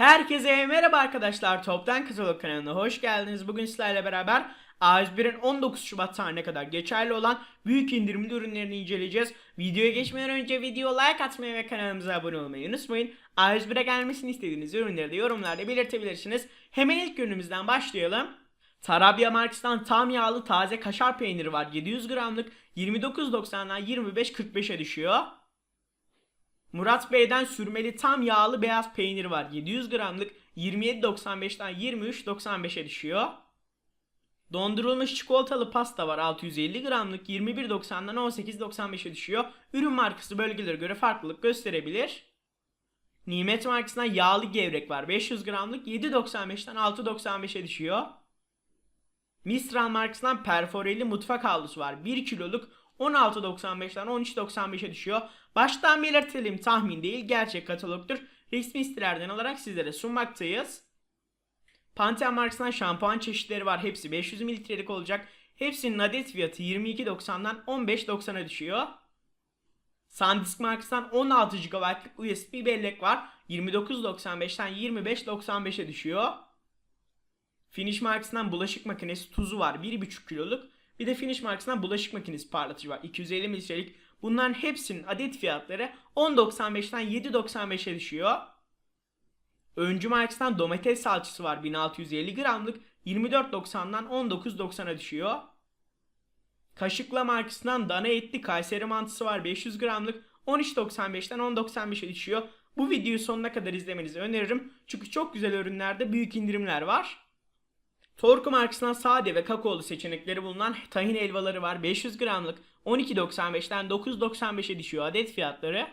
Herkese merhaba arkadaşlar. Toptan Katalog kanalına hoş geldiniz. Bugün sizlerle beraber A101'in 19 Şubat tarihine kadar geçerli olan büyük indirimli ürünlerini inceleyeceğiz. Videoya geçmeden önce video like atmayı ve kanalımıza abone olmayı unutmayın. A101'e gelmesini istediğiniz ürünleri de yorumlarda belirtebilirsiniz. Hemen ilk ürünümüzden başlayalım. Tarabya markasından tam yağlı taze kaşar peyniri var. 700 gramlık 29.90'dan 25.45'e düşüyor. Murat Bey'den sürmeli tam yağlı beyaz peynir var. 700 gramlık 27.95'ten 23.95'e düşüyor. Dondurulmuş çikolatalı pasta var 650 gramlık 21.90'dan 18.95'e düşüyor. Ürün markası bölgelere göre farklılık gösterebilir. Nimet markasından yağlı gevrek var 500 gramlık 7.95'ten 6.95'e düşüyor. Mistral markasından perforeli mutfak havlusu var 1 kiloluk 16.95'ten 13.95'e düşüyor. Baştan belirtelim tahmin değil gerçek katalogdur. Resmi sitelerden alarak sizlere sunmaktayız. Pantene markasından şampuan çeşitleri var. Hepsi 500 mililitrelik olacak. Hepsinin adet fiyatı 22.90'dan 15.90'a düşüyor. Sandisk markasından 16 GB'lık USB bellek var. 29.95'ten 25.95'e düşüyor. Finish markasından bulaşık makinesi tuzu var. 1,5 kiloluk. Bir de Finish markasından bulaşık makinesi parlatıcı var. 250 mililitrelik. Bunların hepsinin adet fiyatları 10.95'ten 7.95'e düşüyor. Öncü markasından domates salçası var 1650 gramlık 24.90'dan 19.90'a düşüyor. Kaşıkla markasından dana etli Kayseri mantısı var 500 gramlık 13.95'ten 10.95'e düşüyor. Bu videoyu sonuna kadar izlemenizi öneririm. Çünkü çok güzel ürünlerde büyük indirimler var. Torku markasından sade ve kakaolu seçenekleri bulunan tahin helvaları var. 500 gramlık 12.95'ten 9.95'e düşüyor adet fiyatları.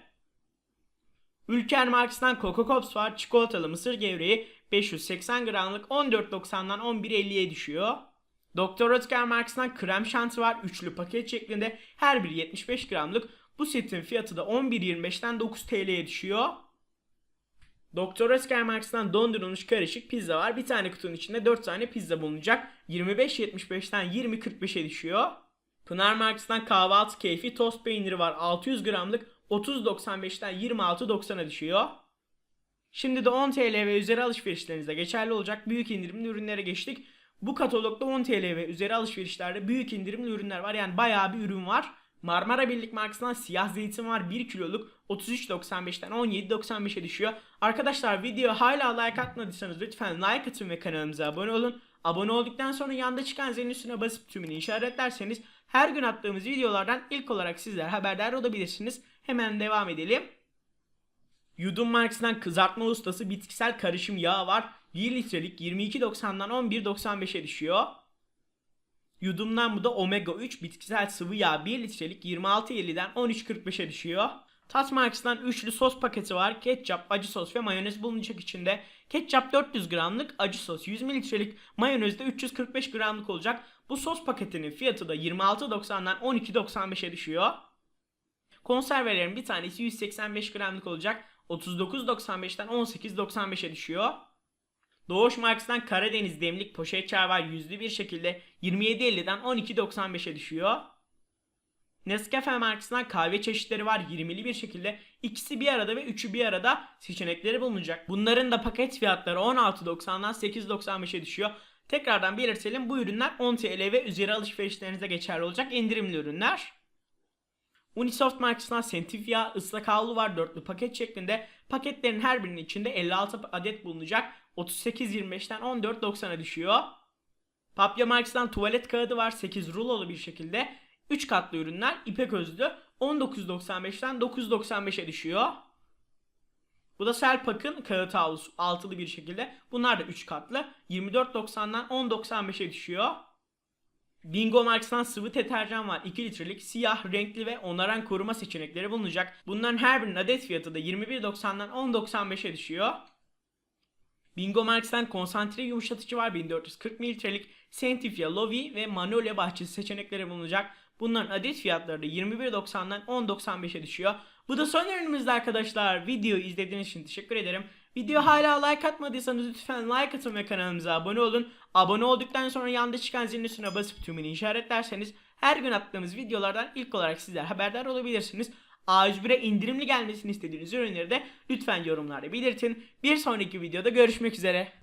Ülker markasından Coco Pops var. Çikolatalı mısır gevreği 580 gramlık 14.90'dan 11.50'ye düşüyor. Doktor Oetker markasından krem şanti var. Üçlü paket şeklinde her biri 75 gramlık. Bu setin fiyatı da 11.25'ten 9 TL'ye düşüyor. Doktor Oetker markasından dondurulmuş karışık pizza var. Bir tane kutunun içinde 4 tane pizza bulunacak. 25.75'ten 20.45'e düşüyor. Pınar markasından kahvaltı keyfi tost peyniri var. 600 gramlık 30.95'ten 26.90'a düşüyor. Şimdi de 10 TL ve üzeri alışverişlerinizde geçerli olacak büyük indirimli ürünlere geçtik. Bu katalogda 10 TL ve üzeri alışverişlerde büyük indirimli ürünler var. Yani bayağı bir ürün var. Marmara Birlik markasından siyah zeytin var 1 kiloluk 33.95'ten 17.95'e düşüyor. Arkadaşlar video hala like atmadıysanız lütfen like atın ve kanalımıza abone olun. Abone olduktan sonra yanda çıkan zilin üstüne basıp tümünü işaretlerseniz her gün attığımız videolardan ilk olarak sizler haberdar olabilirsiniz. Hemen devam edelim. Yudum markasından kızartma ustası bitkisel karışım yağı var. 1 litrelik 22.90'dan 11.95'e düşüyor. Yudumdan bu da omega 3 bitkisel sıvı yağ 1 litrelik 26.50'den 13.45'e düşüyor. Tat markasından üçlü sos paketi var. Ketçap, acı sos ve mayonez bulunacak içinde. Ketçap 400 gramlık, acı sos 100 mililitrelik, mayonez de 345 gramlık olacak. Bu sos paketinin fiyatı da 26.90'dan 12.95'e düşüyor. Konservelerin bir tanesi 185 gramlık olacak. 39.95'ten 18.95'e düşüyor. Doğuş markasından Karadeniz demlik poşet çay var yüzlü bir şekilde 27.50'den 12.95'e düşüyor. Nescafe markasından kahve çeşitleri var 20'li bir şekilde. İkisi bir arada ve üçü bir arada seçenekleri bulunacak. Bunların da paket fiyatları 16.90'dan 8.95'e düşüyor. Tekrardan belirtelim bu ürünler 10 TL ve üzeri alışverişlerinize geçerli olacak indirimli ürünler. Unisoft markasından Sentifia ıslak havlu var dörtlü paket şeklinde. Paketlerin her birinin içinde 56 adet bulunacak. 38.25'ten 14.90'a düşüyor. Papya markasından tuvalet kağıdı var 8 rulolu bir şekilde. 3 katlı ürünler ipek özlü 19.95'ten 9.95'e düşüyor. Bu da Selpak'ın kağıt havlusu altılı bir şekilde. Bunlar da 3 katlı. 24.90'dan 10.95'e düşüyor. Bingo markasından sıvı deterjan var. 2 litrelik siyah, renkli ve onaran koruma seçenekleri bulunacak. Bunların her birinin adet fiyatı da 21.90'dan 10.95'e düşüyor. Bingo markasından konsantre yumuşatıcı var 1440 mililitrelik. Sentifia, Lovi ve Manolya bahçesi seçenekleri bulunacak. Bunların adet fiyatları da 21.90'dan 10.95'e düşüyor. Bu da son ürünümüzde arkadaşlar. Videoyu izlediğiniz için teşekkür ederim. Video hala like atmadıysanız lütfen like atın ve kanalımıza abone olun. Abone olduktan sonra yanda çıkan zilin üstüne basıp tümünü işaretlerseniz her gün attığımız videolardan ilk olarak sizler haberdar olabilirsiniz. A101'e indirimli gelmesini istediğiniz ürünleri de lütfen yorumlarda belirtin. Bir sonraki videoda görüşmek üzere.